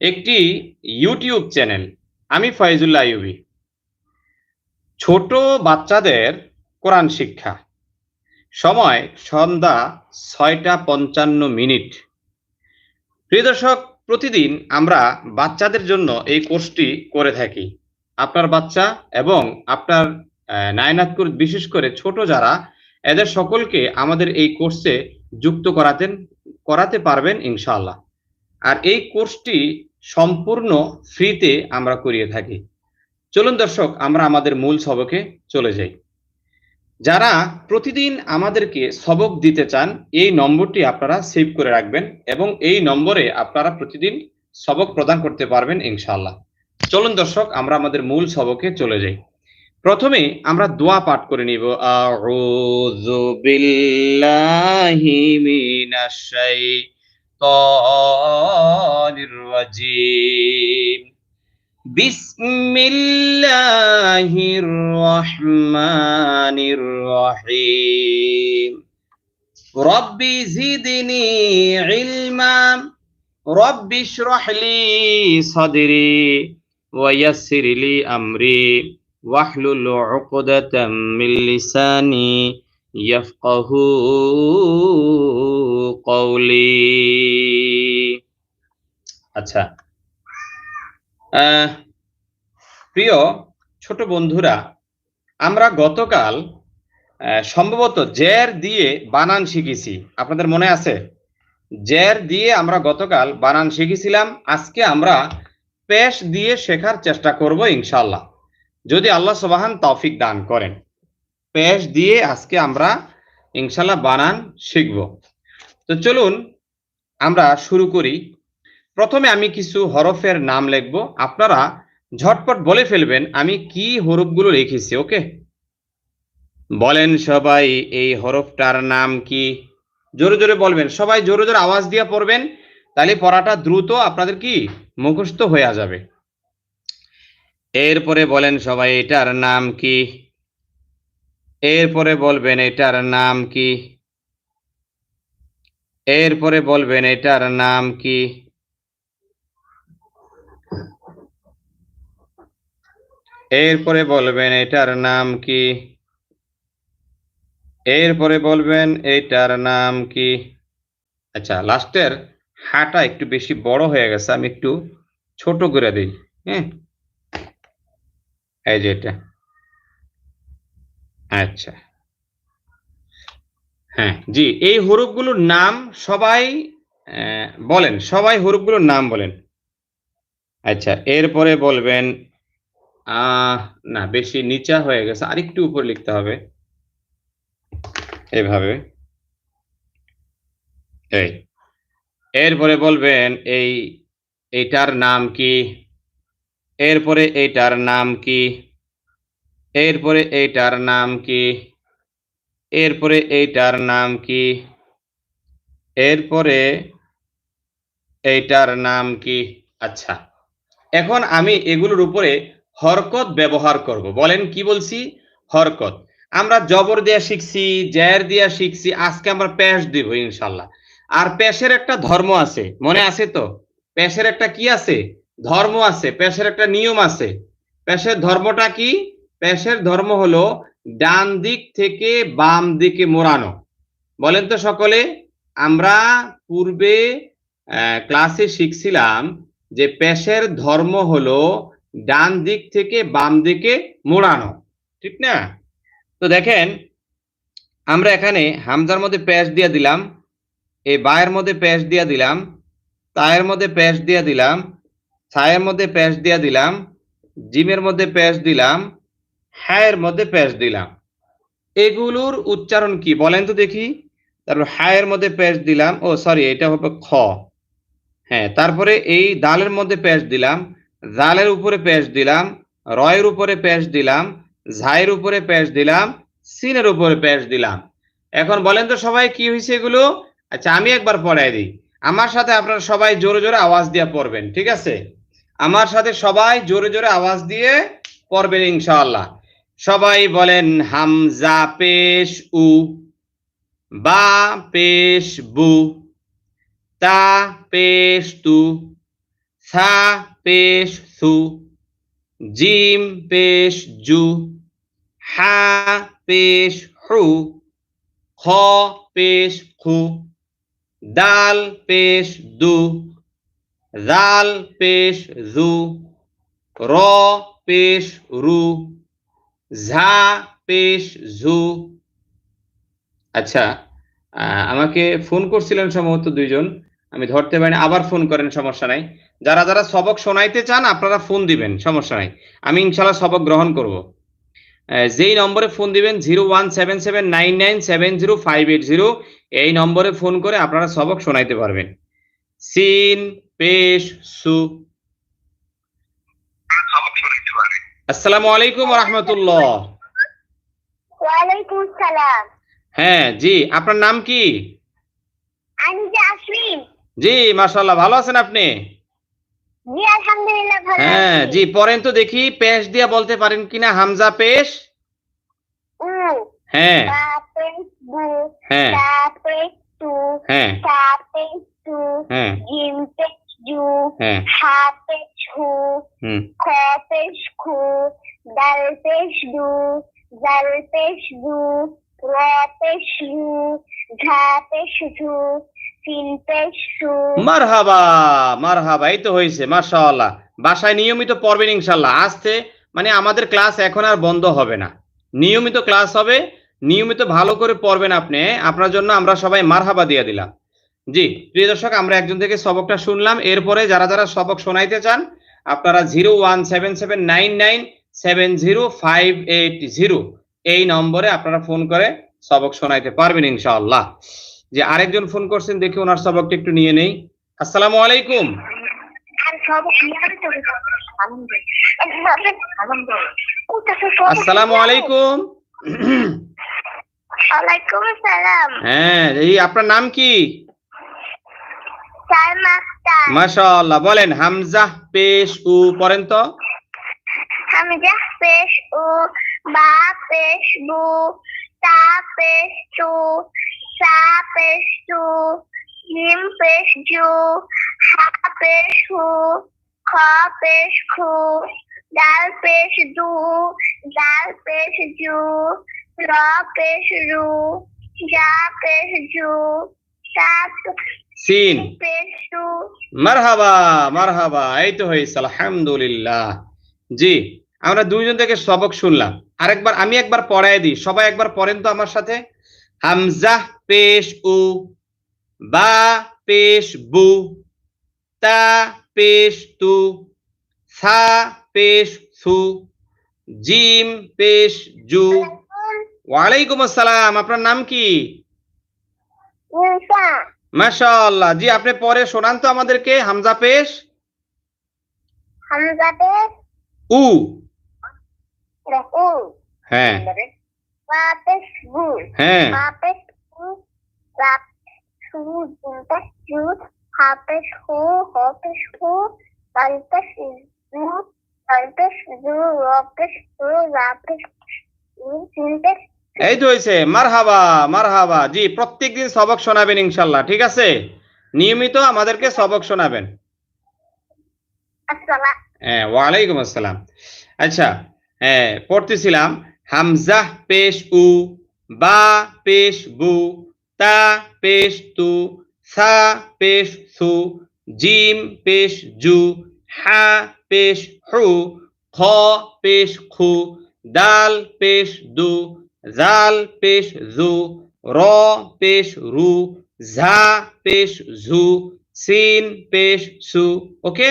একটি YouTube channel আমি ফয়জুল্লাহ আইয়ুবী। ছোট বাচ্চাদের কোরআন শিক্ষা। সময় সন্ধ্যা ছয়টা পঞ্চান্ন মিনিট। প্রিয় দর্শক, প্রতিদিন আমরা বাচ্চাদের জন্য এই কোর্সটি করে থাকি। আপনার বাচ্চা এবং আপনার নায়নাতকুর, বিশেষ করে ছোট যারা, এদের সকলকে আমাদের এই কোর্সে যুক্ত করাতেন, করাতে পারবেন ইনশাআল্লাহ। আর এই কোর্সটি সম্পূর্ণ ফ্রিতে আমরা করিয়ে থাকি। চলুন দর্শক, আমরা আমাদের মূল সবকে চলে যাই। যারা প্রতিদিন আমাদেরকে সবক দিতে চান, এই নম্বরটি আপনারা সেভ করে রাখবেন এবং এই নম্বরে আপনারা প্রতিদিন সবক প্রদান করতে পারবেন ইনশাআল্লাহ। চলুন দর্শক, আমরা আমাদের মূল সবকে চলে যাই। প্রথমে আমরা দোয়া পাঠ করে নিব। আউযু বিল্লাহি মিনাশ শাইতানির الشيطان الرجيم بسم الله الرحمن الرحيم رب زدني علما رب اشرح لي صدري ويسر لي أمري واحلل عقدة من لساني يفقه قولي আচ্ছা আহ, প্রিয় ছোট বন্ধুরা আমরা গতকাল আহ, সম্ভবত জের দিয়ে বানান শিখেছি আপনাদের মনে আছে জের দিয়ে আমরা গতকাল বানান শিখেছিলাম আজকে আমরা পেশ দিয়ে শেখার চেষ্টা করব ইনশাল্লাহ যদি আল্লাহ সুবাহান তৌফিক দান করেন পেশ দিয়ে আজকে আমরা ইনশাল্লাহ বানান শিখব। তো চলুন আমরা শুরু করি। প্রথমে আমি কিছু হরফের নাম লিখব। আপনারা ঝটপট বলে ফেলবেন আমি কি হরফগুলো লিখেছি, ওকে? বলেন সবাই, এই হরফটার নাম কি? জোরে জোরে বলবেন। সবাই জোরে জোরে আওয়াজ দিয়ে পড়বেন, তাহলে পড়াটা দ্রুত আপনাদের কি? মুখস্থ হয়ে যাবে। এরপরে বলেন সবাই, এটার নাম কি? এরপরে বলবেন এটার নাম কি? এরপরে বলবেন এটার নাম কি? এরপরে বলবেন এটার নাম কি? এরপরে বলবেন এটার নাম কি? আচ্ছা লাস্টের হাটা একটু বেশি বড় হয়ে গেছে, আমি একটু ছোট করে দিই হ্যাঁ? এই যে এটা। আচ্ছা। হ্যাঁ জি, এই হরফগুলোর নাম সবাই বলেন, সবাই হরফগুলোর নাম বলেন। আচ্ছা এরপরে বলবেন না, বেশি নিচা হয়ে গেছে, আরেকটু উপর লিখতে হবে। এভাবে। এই, এরপরে বলবেন, এই এইটার নাম কি? এরপরে এইটার নাম কি? এরপরে এইটার নাম কি? এরপরে এইটার নাম কি? এরপরে এইটার নাম কি? আচ্ছা এখন আমি এগুলোর উপরে হরকত ব্যবহার করব। বলেন কি বলছি? হরকত। আমরা জবর দিয়া শিখছি জের দিয়া শিখছি, আজকে আমরা পেশ দিব ইনশাল্লাহ। আর পেশের একটা ধর্ম আছে, মনে আছে তো? পেশের একটা কি আছে? ধর্ম আছে, পেশের একটা নিয়ম আছে। পেশের ধর্মটা কি? পেশের ধর্ম হলো ডান দিক থেকে বাম দিকে মোড়ানো। বলেন তো সকলে, আমরা পূর্বে ক্লাসে শিখছিলাম যে পেশের ধর্ম হলো ডান দিক থেকে বাম দিকে মোড়ানো। ঠিক না? তো দেখেন, আমরা এখানে হামজার মধ্যে পেশ দিয়ে দিলাম এই বায়ের মধ্যে পেশ দিয়ে দিলাম, তায়ের মধ্যে পেশ দিয়ে দিলাম, ছায়ের মধ্যে পেশ দিয়ে দিলাম, জিমের মধ্যে পেশ দিলাম হ্যায়ের মধ্যে পেশ দিলাম। এগুলোর উচ্চারণ কি? বলেন তো দেখি। তারপর হায়ের মধ্যে পেশ দিলাম। ও সরি এটা হবে খ। হ্যাঁ তারপরে এই দালের মধ্যে পেশ দিলাম। জালের উপরে পেশ দিলাম। রয়ের উপরে পেশ দিলাম। ঝাইয়ের উপরে পেশ দিলাম। সিনের উপরে পেশ দিলাম। এখন বলেন তো সবাই কি হয়েছে এগুলো? আচ্ছা আমি একবার পড়াই দিই। আমার সাথে আপনারা সবাই জোরে জোরে আওয়াজ দিয়ে পড়বেন, ঠিক আছে? আমার সাথে সবাই জোরে জোরে আওয়াজ দিয়ে পড়বেন ইনশাআল্লাহ। সবাই বলেন হামজা পেশ উ, বা পেশ বু, তা পেশ তু, সা পেশ সু, জিম পেশ জু, হা পেশ হু, খ পেশ খু, দাল পেশ দু, জাল পেশ জু, র পেশ রু। ঝা, পেশ, ঝু। আচ্ছা আমাকে ফোন করছিলেন সম্ভবত দুইজন। আমি ধরতে পারিনি, আবার ফোন করেন, সমস্যা নাই। যারা যারা সবক শোনাইতে চান, আপনারা ফোন দিবেন, সমস্যা নাই। আমি ইনশাল্লাহ সবক গ্রহণ করব। যেই নম্বরে ফোন দিবেন zero one seven seven nine nine seven zero five eight zero এই নম্বরে ফোন করে আপনারা সবক শোনাইতে পারবেন। সিন, পেশ, সু। আসসালামু আলাইকুম রহমতুল্লাহ ওয়ালাইকুম সালাম। হ্যাঁ জি আপনার নাম কি? আমি জাসমিন জি মাশাল্লাহ ভালো আছেন আপনি? জি আলহামদুলিল্লাহ ভালো হ্যাঁ জি পড়েন তো দেখি পেশ দিয়া বলতে পারেন কিনা হামজা পেশ? উ হ্যাঁ। তাপে বু হ্যাঁ। তাপে তু হ্যাঁ। তাপে তু হ্যাঁ। জিম পে জু হ্যাঁ। হাপে ছু হুম। খপে খু দাল পে দু জাল পে দু রপে শু ঝাপে শু সিন পে শু মারহাবা মারহাবা এই তো হয়েছে মাশাআল্লাহ। বাসায় নিয়মিত পড়বেন ইনশাল্লাহ আসতে মানে আমাদের ক্লাস এখন আর বন্ধ হবে না। নিয়মিত ক্লাস হবে নিয়মিত ভালো করে পড়বেন আপনি। আপনার জন্য আমরা সবাই মারহাবা দিয়ে দিলাম। জি প্রিয় দর্শক আমরা একজন থেকে সবকটা শুনলাম। এরপরে যারা যারা সবক শোনাইতে চান আপনারা zero one seven seven nine nine seven zero five eight zero এই নম্বরে আপনারা ফোন করে সবক শোনাইতে পারবেন ইনশাআল্লাহ। যে আরেকজন ফোন করছেন দেখি ওনার সবকটা একটু নিয়ে নেই। আসসালামু আলাইকুম। আসসালামু আলাইকুম। হ্যাঁ এই আপনার নাম কি? মাশাআল্লাহ, বলেন, হামজা, পেশ, উ পড়েন তো। হামজা, পেশ ও বা, পেশ, বু, তা, পেশ তু সা, পেশ তু জিম পেশ, জু, হা, পেশ, হু, খ, পেশ, খু দাল পেশ, দু দাল পেশ, জু, র, পেশ, রু যা পেশ, জু তা সিন। মারহাবা মারহাবা এই তো হয়েছে আলহামদুলিল্লাহ। জি আমরা দুইজন থেকে সবক শুনলাম। আরেকবার আমি একবার পড়াই দিই সবাই একবার পড়েন তো আমার সাথে। হামজা পেশ উ বা পেশ বু তা পেশ তু সা পেশ সু জিম পেশ জু। ওয়ালাইকুম আসসালাম আপনার নাম কি? মাশাআল্লাহ। জি আপনি পরে শোনান তো আমাদেরকে। হামজা পেশ? হামজা পেশ? উ। উ হ্যাঁ। bu. হ্যাঁ। এই তো হয়েছে মারহাবা মারহাবা। জি প্রত্যেকদিন সবক শোনাবেন ইনশাল্লাহ ঠিক আছে? নিয়মিত আমাদেরকে সবক শোনাবেন। হ্যাঁ ওয়ালাইকুম আসসালাম। আচ্ছা হ্যাঁ পড়তেছিলাম হামজা পেশ উ বা পেশ বু তা পেশ তু সা পেশ সু জিম পেশ জু হা পেশ হু খ পেশ খু দাল পেশ দু জাল পেশ জু র পেশ রু ঝা পেশ ঝু সিন পেশ সু ওকে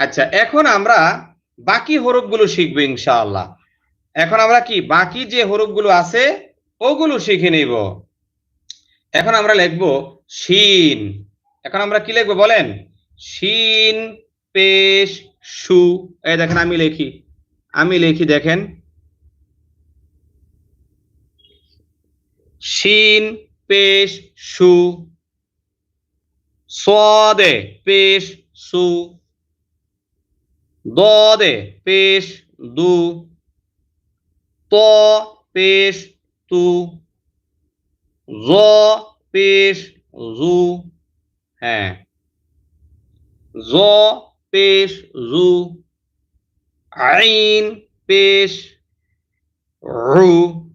আচ্ছা এখন আমরা বাকি হরফগুলো শিখব ইনশাআল্লাহ। এখন আমরা কি, বাকি যে হরফগুলো আছে, ওগুলো শিখে নিব। এখন আমরা লিখব শিন। এখন আমরা কি লিখব বলেন? শিন পেশ সু। এই দেখেন, আমি লিখি। আমি লিখি, দেখেন। শিন, পেশ, সু। সদে পেশ, সু। দদে, পেশ, দু। ত, পেশ, তু। জ, পেশ, জু। হ্যাঁ। জ, পেশ, জু। আইন, পেশ, রু।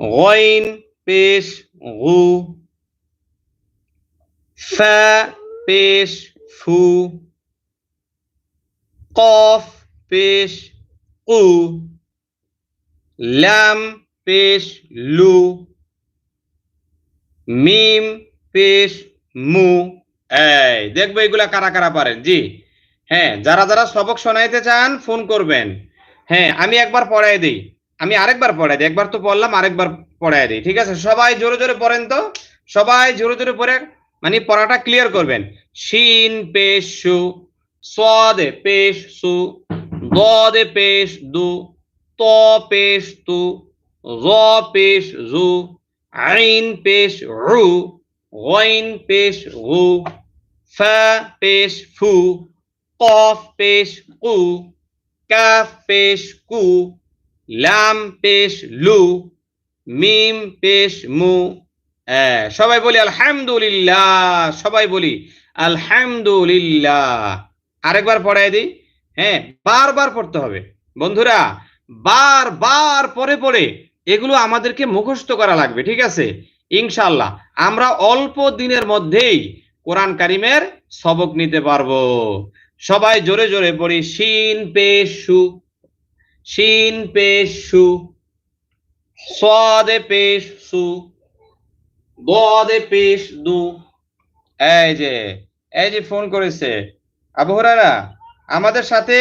গইন পেশ গু ফা পেশ ফু কফ পেশ কু লাম পেশ লু মিম পেশ মু এই, দেখব এগুলা কারা কারা পারেন, জি। হ্যাঁ যারা যারা সবক শোনাইতে চান, ফোন করবেন। হ্যাঁ আমি একবার পড়াই দিই। আমি আরেকবার পড়াই দিই, একবার তো পড়লাম, আরেকবার পড়াই দিই, ঠিক আছে? সবাই জোরে জোরে পড়েন তো? সবাই জোরে জোরে পড়ে মানে পড়াটা ক্লিয়ার করবেন। শিন পেশ সু সদে পেশ সু দদে পেশ দু ত পেশ তু র পেশ জু আইন পেশ রু গইন পেশ গু ফা পেশ ফু কফ পেশ কু কাফ পেশ কু লাম পেশ লু, মিম পেশ মু সবাই বলি আলহামদুলিল্লাহ, সবাই বলি আলহামদুলিল্লাহ। আরেকবার পড়াই দিই হ্যাঁ বারবার পড়তে হবে। বন্ধুরা বার বার পরে পরে এগুলো আমাদেরকে মুখস্থ করা লাগবে, ঠিক আছে? ইনশাল্লাহ আমরা অল্প দিনের মধ্যেই কোরআন কারিমের সবক নিতে পারব। সবাই জোরে জোরে পড়ি, শিন, পেশ, সু। শিন পেশ সু সদে পেশ সু দদে পেশ দু এই যে এই যে ফোন করেছে। আবু হুরারা আমাদের সাথে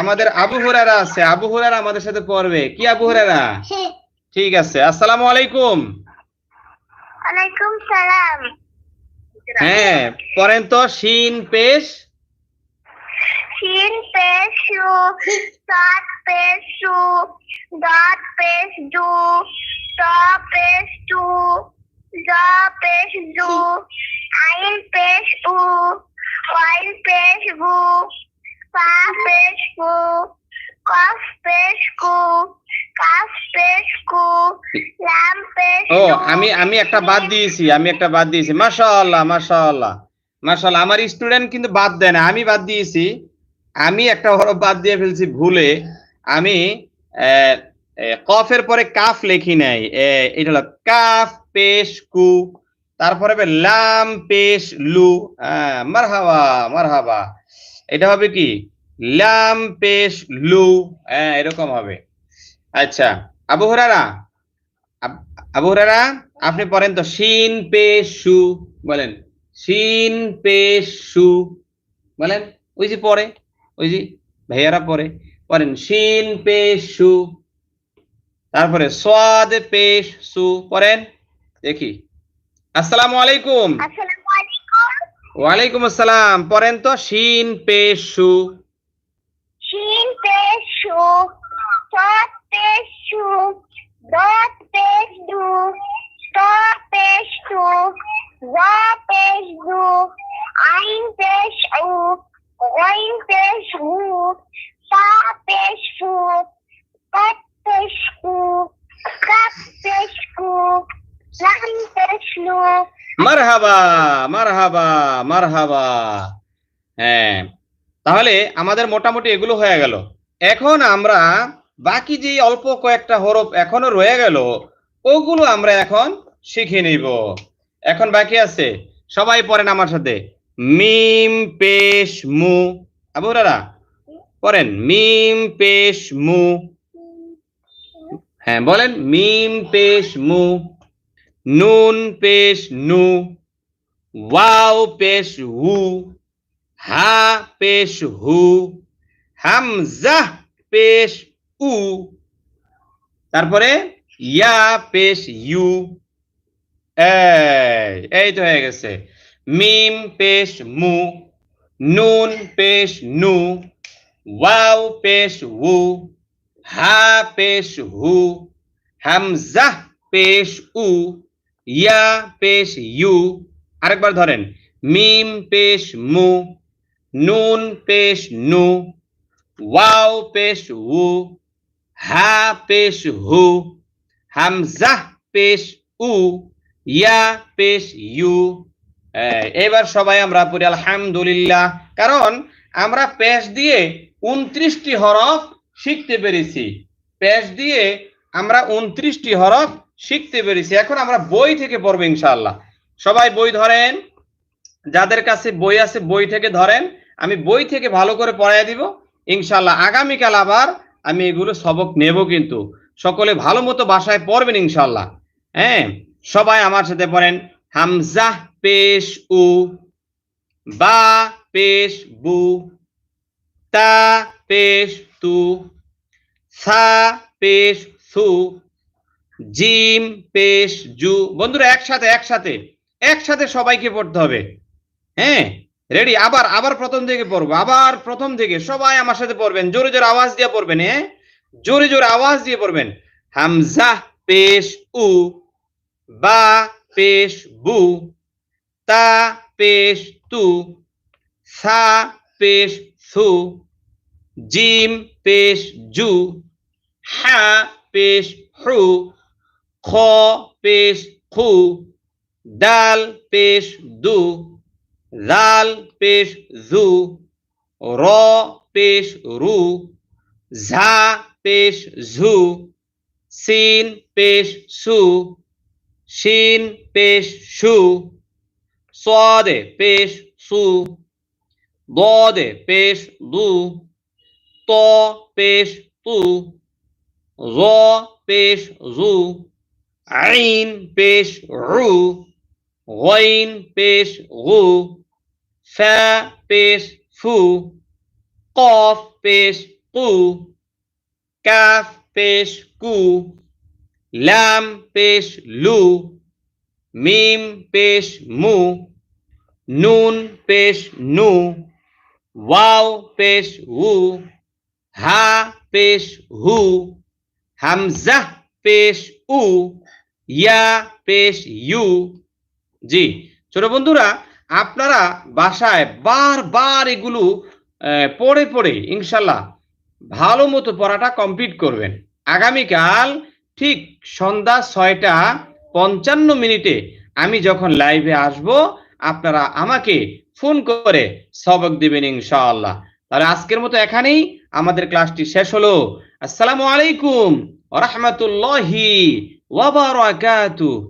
আমাদের আবু হুরারা আছে। আবু হুরারা আমাদের সাথে পড়বে। কি আবু হুরারা ঠিক আছে। আসসালামু আলাইকুম। ওয়ালাইকুম সালাম। হ্যাঁ পড়েন তো শিন পেশ শিন পেশ সাত পেশ দাঁত পেশ দু ত পেশ টু জ পেশ দু আইন পেশ উ ওয়াইন পেশ গু পা পেশ গু কফ পেশ কু কাফ পেশ কু লাম পেশ। ও আমি আমি একটা বাদ দিয়েছি আমি একটা বাদ দিয়েছি। মাশাআল্লাহ মাশাআল্লাহ। মাশাআল্লাহ আমার স্টুডেন্ট কিন্তু বাদ দেয় না আমি বাদ দিয়েছি। আমি একটা হরফ বাদ দিয়ে ফেলছি ভুলে। আমি কফের পরে কাফ লেখি নাই। এটা হলো কাফ, পেশ, কু। তারপরে হবে লাম, পেশ, লু। মারহাবা মারহাবা। এটা হবে কি? লাম, পেশ, লু। হ্যাঁ এরকম হবে। আচ্ছা আবু হুরারা আবু হুরারা আপনি পড়েন তো শিন, পেশ, সু। বলেন, শিন, পেশ, সু। বলেন, ওই যে পড়ে ওই যে ভাইয়ারা পরে পড়েন শিন পেশ সু। তারপরে সাদ পেশ সু পরেন দেখি। আসসালামু আলাইকুম। আসসালামু আলাইকুম। ওয়ালাইকুম আসসালাম। পরেন তো শিন পেশ সু। শিন পেশ শু সাত পেশ শু দাঁত পেশ দু ত পেশ টু জ পেশ দু আইন পেশ উ ওয়াইন পেশ উ ফা পেশ ফু কত পেশ কু কাপ পেশ কু লাম পেশ লু মারহাবা মারহাবা। হ্যাঁ তাহলে আমাদের মোটামুটি এগুলো হয়ে গেল। এখন আমরা বাকি যে অল্প কয়েকটা হরফ এখনও রয়ে গেল, ওগুলো আমরা এখন শিখে নিব। এখন বাকি আছে, সবাই পড়েন আমার সাথে। মিম, পেশ, মু। আবুরারা পড়েন। মিম, পেশ, মু। হ্যাঁ বলেন। মিম, পেশ, মু। নুন, পেশ, নু। ওয়াও পেশ হু হা পেশ হু হামজা পেশ উ তারপরে ইয়া পেশ ইউ এই তো হয়ে গেছে। মিম পেশ মু নুন পেশ নু ওয়াও পেশ উ হা পেশ হু হামজা পেশ উ ইয়া পেশ ইউ আরেকবার ধরেন, মিম পেশ মু, নুন পেশ নু, ওয়াও পেশ উ, হা পেশ হু, হামজা পেশ উ, ইয়া পেশ ইউ। এবার সবাই আমরা পড়ি, আলহামদুলিল্লাহ। কারণ আমরা পেশ দিয়ে উনত্রিশটি হরফ শিখতে পেরেছি। পেশ দিয়ে আমরা উনত্রিশটি হরফ শিখতে পেরেছি। এখন আমরা বই থেকে পড়ব ইনশাআল্লাহ। সবাই বই ধরেন। যাদের কাছে বই আছে, বই থেকে ধরেন। আমি বই থেকে ভালো করে পড়াই দিব। ইনশাল্লাহ আগামীকাল আবার আমি এগুলো সবক নেব কিন্তু। সকলে ভালো মতো বাসায় পড়বেন ইনশাল্লাহ হ্যাঁ সবাই আমার সাথে পড়েন। হামজা পেশ উ, বা পেশ বু, তা পেশ তু, সা পেশ সু, জিম পেশ জু। বন্ধুরা, একসাথে একসাথে। একসাথে সবাইকে পড়তে হবে। হ্যাঁ রেডি আবার আবার প্রথম থেকে পড়ব, আবার প্রথম থেকে সবাই আমার সাথে পড়বেন। জোরে জোরে আওয়াজ দিয়ে পড়বেন হ্যাঁ? জোরে জোরে আওয়াজ দিয়ে পড়বেন। হামজা, পেশ, উ, বা, পেশ, বু, তা, পেশ, তু, সা, পেশ, সু, জিম, পেশ, জু, হা, পেশ, হু, খ, পেশ, খু دال پیش دو زال پیش زو را پیش رو زا پیش زو سین پیش سو شین پیش شو صاد پیش سو ضاد پیش دو تا پیش تو ظا پیش زو عین پیش رو. غين পেশ غু ফা পেশ ফু قاف পেশ কু কাফ পেশ কু লাম পেশ লু মিম পেশ মু নুন পেশ নু ওয়াও পেশ উ হা পেশ হু হামজা পেশ উ ইয়া পেশ ইউ জি, ছোট বন্ধুরা, আপনারা বাসায় বারবার এগুলো পড়ে পড়ে ইনশাল্লাহ ভালো মতো পড়াটা কমপ্লিট করবেন। আগামীকাল ঠিক সন্ধ্যা ছয়টা পঞ্চান্ন মিনিটে আমি যখন লাইভে আসব, আপনারা আমাকে ফোন করে সবক দিবেন ইনশাআল্লাহ। তাহলে আজকের মতো এখানেই, আমাদের ক্লাসটি শেষ হলো। আসসালামু আলাইকুম রাহমাতুল্লাহি ওয়া বারাকাতুহু।